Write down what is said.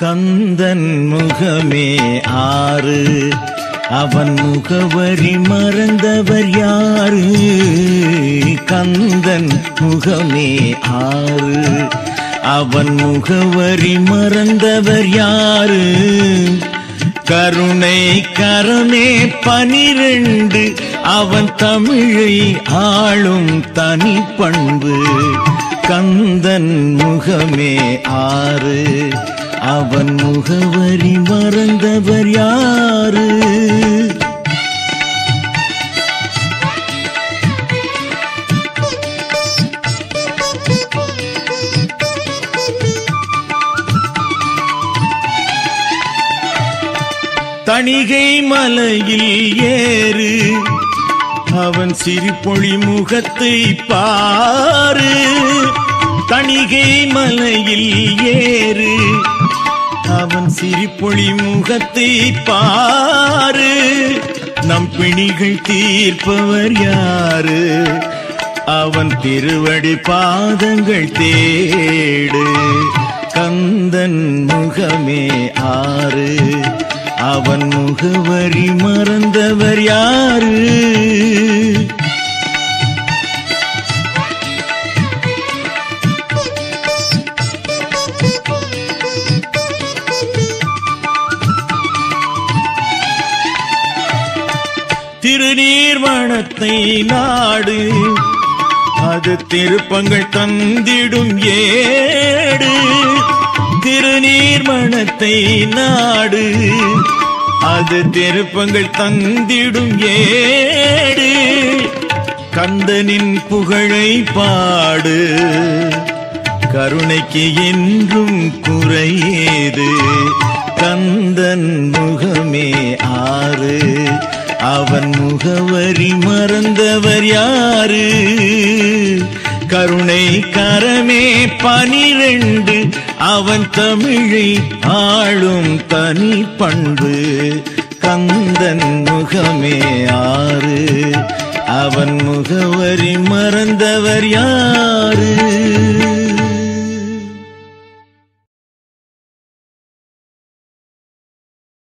கந்தன் முகமே ஆறு. அவன் முகவரி மறந்தவர் யாரு? கந்தன் முகமே ஆறு. அவன் முகவரி மறந்தவர் யாரு? கருணை கரமே பனிரெண்டு. அவன் தமிழை ஆளும் தனி பண்பு. கந்தன் முகமே ஆறு. அவன் முகவரி மறந்தவர் யாரு? தணிகை மலையில் ஏறு. அவன் சிரிப்பொழி முகத்தை பாரு. தணிகை மலையில் ஏறு. அவன் சிரிப்பொழி முகத்தை பாரு. நம் பிணிகள் தீர்ப்பவர் யாரு? அவன் திருவடி பாதங்கள் தேடு. கந்தன் முகமே ஆறு. அவன் முகவரி மறந்தவர் யாரு? திருநீர்மணத்தை நாடு. அது திருப்பங்கள் தந்திடும் ஏடு. திருநீர்மணத்தை நாடு. அது திருப்பங்கள் தந்திடும் ஏடு. கந்தனின் புகழை பாடு. கருணைக்கு என்றும் குறையேது. கந்த அவன் முகவரி மறந்தவர் யாரு? கருணை கரமே பனிரெண்டு அவன் தமிழை ஆளும் தனி பண்பு. கந்தன் முகமே ஆறு அவன் முகவரி மறந்தவர் யாரு?